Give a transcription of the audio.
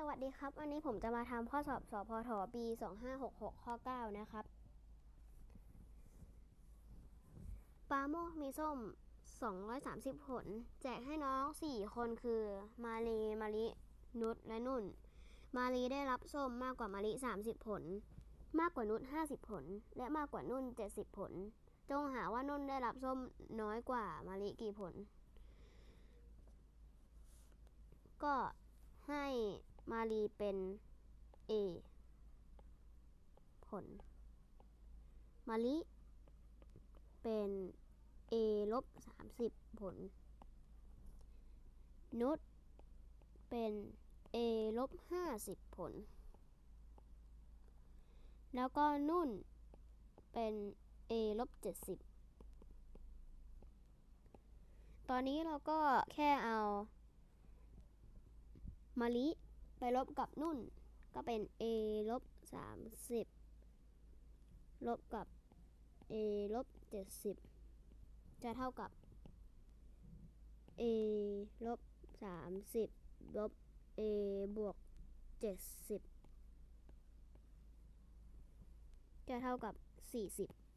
สวัสดีครับ วันนี้ผมจะมาทำข้อสอบสพทปี 2566 ข้อ 9 นะครับปาโมกมีส้ม 230 ผล แจกให้น้อง 4 คนคือ มาลีมาลิ นุช และนุ่น มาลีได้รับส้มมากกว่ามาลิ 30 ผล มากกว่านุช 50 ผล และมากกว่านุ่น 70 ผล จงหาว่านุ่นได้รับส้มน้อยกว่ามาลิกี่ผล ก็ให้ มารีเป็น A ผล มาลิเป็น A ลบ30ผล นุชเป็น A ลบ50ผล แล้วก็นุ่นเป็น A ลบ70ตอนนี้เราก็แค่เอา มาลิ ไปลบกับนุ่น ก็เป็น a ลบ30ลบกับ a ลบ70จะเท่ากับ a ลบ30ลบ a บวก70จะเท่ากับ40